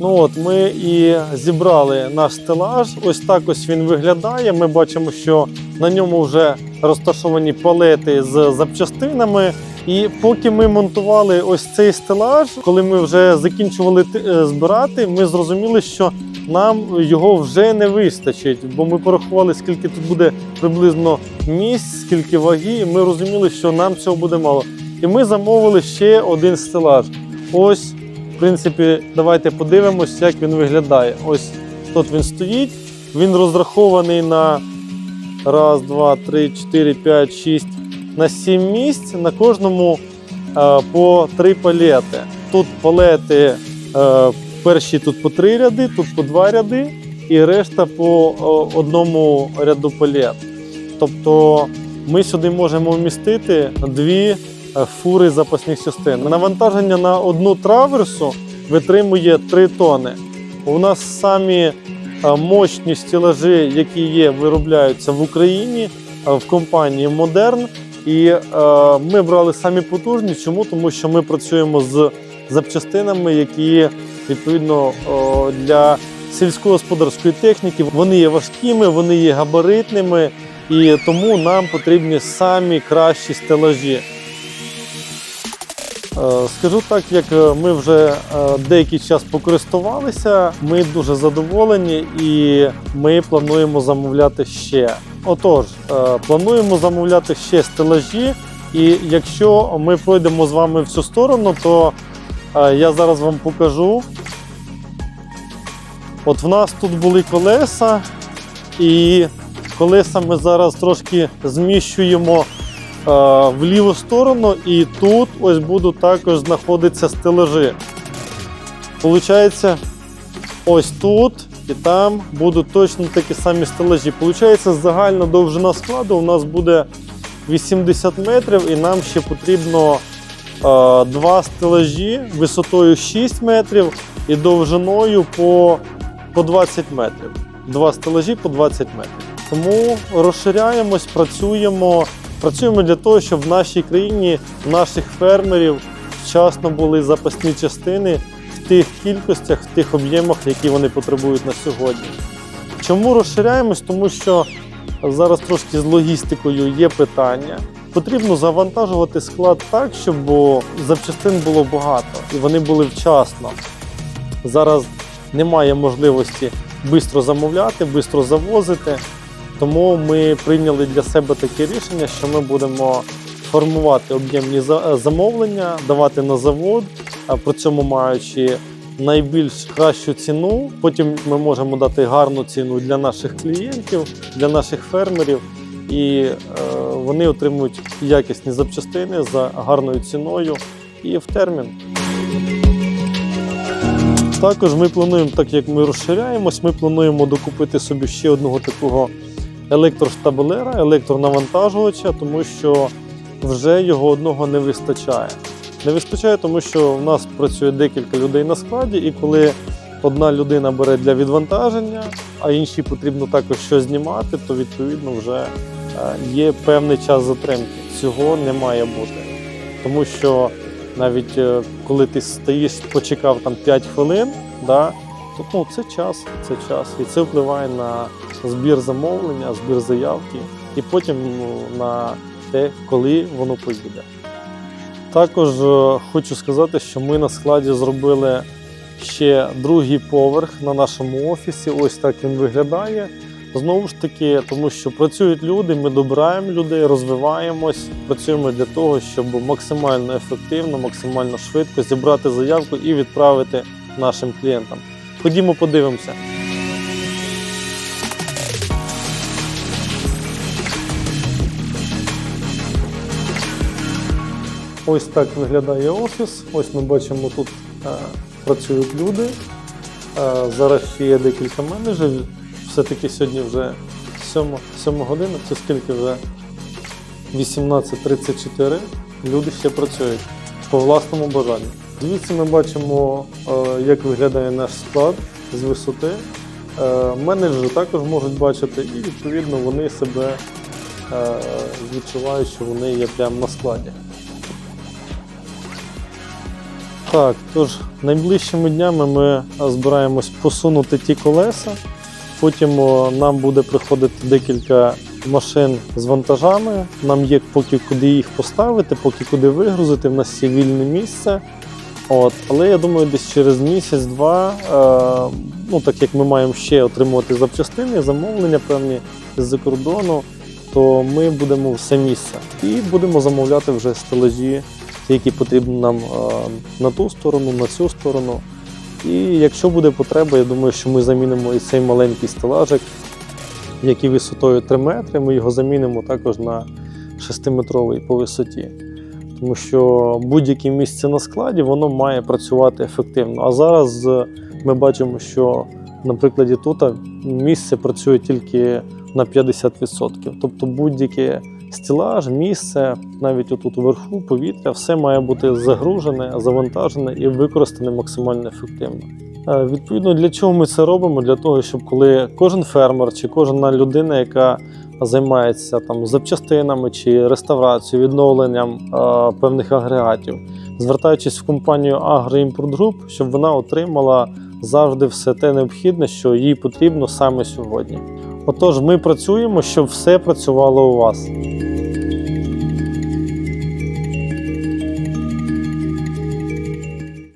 Ну от Ми і зібрали наш стелаж. Ось так ось він виглядає. Ми бачимо, що на ньому вже розташовані палети з запчастинами. І поки ми монтували ось цей стелаж, коли ми вже закінчували е, збирати, ми зрозуміли, що нам його вже не вистачить, бо ми порахували, скільки тут буде приблизно місць, скільки ваги, і ми розуміли, що нам цього буде мало. І ми замовили ще один стелаж. Ось, принципі, давайте подивимось, як він виглядає. Ось тут він стоїть. Він розрахований на раз, два, три, чотири, п'ять, шість, на сім місць. На кожному е, по три палети. Тут палети е, перші тут по три ряди, тут по два ряди, і решта по о, одному ряду палет. Тобто ми сюди можемо вмістити дві е, фури запасних частин. Навантаження на одну траверсу витримує 3 тони. У нас самі е, мощні стелажі, які є, виробляються в Україні е, в компанії Modern. І е, ми брали самі потужні. Чому? Тому що ми працюємо з запчастинами, які відповідно для сільськогосподарської техніки вони є важкими, вони є габаритними, і тому нам потрібні самі кращі стелажі. Е, Скажу так, як е, ми вже е, деякий час покористувалися, ми дуже задоволені і ми плануємо замовляти ще. Отож, плануємо замовляти ще стелажі, і якщо ми пройдемо з вами в цю сторону, то я зараз вам покажу. От в нас тут були колеса, і колеса ми зараз трошки зміщуємо в ліву сторону, і тут ось будуть також знаходитися стелажі. Получається, ось тут і там будуть точно такі самі стелажі. Получається, загальна довжина складу у нас буде 80 метрів, і нам ще потрібно е, два стелажі висотою 6 метрів і довжиною по, по 20 метрів. Два стелажі по 20 метрів. Тому розширяємось, працюємо. Працюємо для того, щоб в нашій країні в наших фермерів вчасно були запасні частини в тих кількостях, в тих об'ємах, які вони потребують на сьогодні. Чому розширяємось? Тому що зараз трошки з логістикою є питання. Потрібно завантажувати склад так, щоб запчастин було багато і вони були вчасно. Зараз немає можливості швидко замовляти, швидко завозити. Тому ми прийняли для себе таке рішення, що ми будемо формувати об'ємні е, замовлення, давати на завод, при цьому маючи найбільш кращу ціну. Потім ми можемо дати гарну ціну для наших клієнтів, для наших фермерів, і е, вони отримують якісні запчастини за гарною ціною і в термін. Також ми плануємо, так як ми розширяємось, ми плануємо докупити собі ще одного такого електроштабелера, електронавантажувача, тому що вже його одного не вистачає. Не вистачає, тому що в нас працює декілька людей на складі, і коли одна людина бере для відвантаження, а іншій потрібно також щось знімати, то відповідно вже е, є певний час затримки. Цього не має бути. Тому що навіть е, коли ти стоїш, почекав там 5 хвилин, да, то ну, це час, це час. І це впливає на збір замовлення, збір заявки, і потім ну, на те, коли воно поїде. Також е, хочу сказати, що ми на складі зробили ще другий поверх на нашому офісі. Ось так він виглядає. Знову ж таки, тому що працюють люди, ми добираємо людей, розвиваємось, працюємо для того, щоб максимально ефективно, максимально швидко зібрати заявку і відправити нашим клієнтам. Ходімо, подивимося. Ось так виглядає офіс. Ось ми бачимо, тут е, працюють люди. Е, зараз є декілька менеджерів. Все-таки сьогодні вже 7, 7 година, це скільки вже 18.34. Люди ще працюють по власному бажанню. Звідси ми бачимо, е, як виглядає наш склад з висоти. Е, Менеджери також можуть бачити, і відповідно вони себе е, відчувають, що вони є прямо на складі. Так, тож найближчими днями ми збираємось посунути ті колеса. Потім нам буде приходити декілька машин з вантажами. Нам є поки куди їх поставити, поки куди вигрузити. В нас є вільне місце. От, але я думаю, десь через місяць-два, е, ну так як ми маємо ще отримувати запчастини, замовлення певні з-за кордону, то ми будемо все місце і будемо замовляти вже стелажі, які потрібні нам е, на ту сторону, на цю сторону. І якщо буде потреба, я думаю, що ми замінимо і цей маленький стелажик, який висотою 3 метри. Ми його замінимо також на 6-метровий по висоті. Тому що будь-яке місце на складі воно має працювати ефективно. А зараз е, ми бачимо, що на прикладі тут місце працює тільки на 50%. Тобто будь-яке стілаж, місце, навіть отут вверху, повітря, все має бути загружене, завантажене і використане максимально ефективно. Е, Відповідно, для чого ми це робимо? Для того, щоб коли кожен фермер чи кожна людина, яка займається там запчастинами чи реставрацією, відновленням е, певних агрегатів, звертаючись в компанію Агроімпорт Груп, щоб вона отримала завжди все те необхідне, що їй потрібно саме сьогодні. Отож, ми працюємо, щоб все працювало у вас.